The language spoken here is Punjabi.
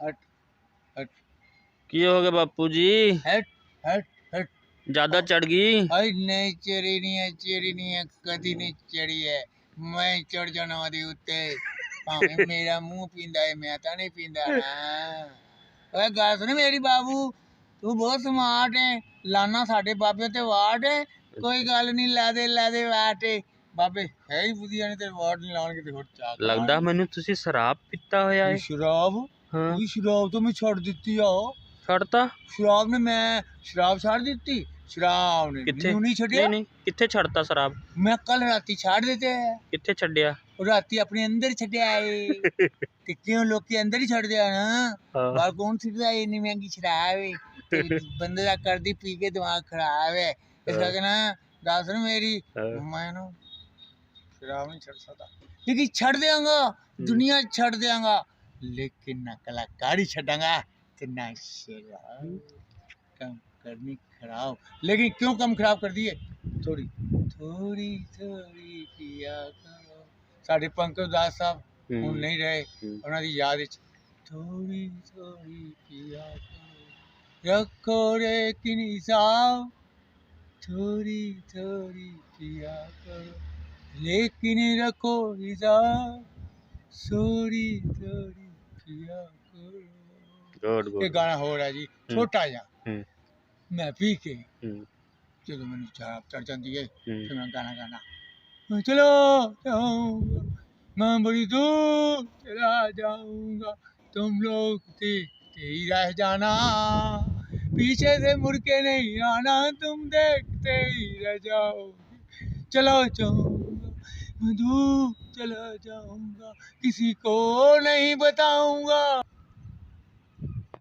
ਹਟ ਹਟ ਕੀ ਹੋ ਗਿਆ ਬਾਪੂ ਜੀ? ਹਟ ਹਟ ਹਟ ਜ਼ਿਆਦਾ ਚੜ ਗਈ? ਹਾਏ ਨਹੀਂ ਚੜੀ ਨਹੀਂ ਹੈ ਚੜੀ ਨਹੀਂ ਹੈ ਕਦੀ ਨਹੀਂ ਚੜੀ ਹੈ ਮੈਂ ਚੜ ਜਾਣਾ ਉਹਦੇ ਉੱਤੇ ਭਾਵੇਂ ਮੇਰਾ ਮੂੰਹ ਪੀਂਦਾ ਹੈ ਮੈਂ ਤਾਂ ਨਹੀਂ ਪੀਂਦਾ ਹਾਂ ਓਏ ਗੱਲ ਸੁਣ ਮੇਰੀ ਬਾਬੂ ਤੂੰ ਬਹੁਤ ਸਮਾਰਟ ਹੈ ਲਾਨਾ ਸਾਡੇ ਬਾਬੇ ਤੇ ਵਾਟ ਹੈ ਕੋਈ ਗੱਲ ਨਹੀਂ ਲੈ ਦੇ ਲੈ ਦੇ ਵਾਟ ਹੈ ਬਾਬੇ ਹੈ ਹੀ ਵਧੀਆ ਨਹੀਂ ਤੇ ਵਾਟ ਨਹੀਂ ਲਾਉਣਗੇ ਤੇ ਹੋਰ ਚਾਹ ਲੱਗਦਾ ਮੈਨੂੰ ਤੁਸੀਂ ਸ਼ਰਾਬ ਪੀਤਾ ਹੋਇਆ ਹੈ ਸ਼ਰਾਬ ਹਾਂ। ਉਹ ਸ਼ਰਾਬ ਤਾਂ ਮੈਂ ਛੱਡ ਦਿੱਤੀ ਆ। ਛੱਡਤਾ? ਸ਼ਰਾਬ ਨੇ ਮੈਂ ਸ਼ਰਾਬ ਛੱਡ ਦਿੱਤੀ? ਸ਼ਰਾਬ ਨੇ। ਕਿੱਥੇ? ਮੈਨੂੰ ਨਹੀਂ ਛੱਡਿਆ। ਨਹੀਂ ਨਹੀਂ। ਕਿੱਥੇ ਛੱਡਤਾ ਸ਼ਰਾਬ? ਮੈਂ ਕੱਲ ਰਾਤੀ ਛੱਡ ਦਿੱਤੇ। ਕਿੱਥੇ ਛੱਡਿਆ? ਉਹ ਰਾਤੀ ਆਪਣੇ ਅੰਦਰ ਛੱਡਿਆ ਏ। ਤੇ ਕਿਉਂ ਲੋਕੀ ਅੰਦਰ ਹੀ ਛੱਡਦੇ ਆ ਨਾ? ਹਾਂ। ਬਾਹਰ ਕੌਣ ਛੱਡਦਾ ਏ? ਇੰਨੀ ਮਹਿੰਗੀ ਸ਼ਰਾਬ ਏ। ਤੇ ਬੰਦੇ ਦਾ ਕਰਦੀ ਪੀ ਕੇ ਦਿਮਾਗ ਖਰਾਬ ਹੈ ਇਸ ਕਰਕੇ ਨਾ ਦੱਸ ਨਾ ਮੇਰੀ। ਹਾਂ। ਮੈਂ ਨਾ ਸ਼ਰਾਬ ਨਹੀਂ ਛੱਡ ਸਕਦਾ। ਲੇਕਿਨ ਛੱਡ ਦਿਆਂਗਾ। ਦੁਨੀਆ ਛੱਡ ਦਿਆਂਗਾ। ਲੇਕਿਨ ਨਾ ਕਲਾਕਾਰੀ ਛੱਡਾਂਗਾ ਤੇ ਨਾ ਸ਼ਰਾਬ ਕੰਮ ਕਰਨੀ ਖਰਾਬ लेकिन क्यों कम खराब कर दिए थोड़ी थोड़ी थोड़ी पिया करो ਸਾਡੇ ਪੰਕਜ ਦਾਸ ਸਾਹਿਬ ਹੂੰ। ਹੁਣ ਨਹੀਂ ਰਹੇ ਹੂੰ। ਉਹਨਾਂ ਦੀ ਯਾਦ ਵਿੱਚ ਥੋੜੀ ਥੋੜੀ ਪਿਆ ਕਰੋ ਰੱਖੋ ਰੇ ਕਿਨੀ ਸਾਹਿਬ ਥੋੜੀ ਥੋੜੀ ਪਿਆ ਕਰੋ ਲੇਕਿਨ ਰੱਖੋ ਹਿਸਾਬ ਥੋੜੀ ਥੋੜੀ ਪਿਆ ਕਰੋ ਗੁੱਡ ਇਹ ਗੁੱਡ ਗਾਣਾ ਹੋ ਰਿਹਾ ਜੀ ਛੋਟਾ ਜਿਹਾ ਹੂੰ ਮੈਂ ਪੀ ਕੇ ਹੂੰ ਜਦੋਂ ਮੈਨੂੰ ਚਾਹ ਚੜ ਜਾਂਦੀ ਹੈ ਹੂੰ। ਫਿਰ ਮੈਂ ਗਾਣਾ ਗਾਣਾ मैं चलो जाऊंगा मैं बड़ी दूर चला जाऊंगा तुम लोग देखते ही रह जाना पीछे से मुड़ के नहीं आना तुम देखते ही रह जाओगे चलो जाऊंगा मैं दूर चला जाऊंगा किसी को नहीं बताऊंगा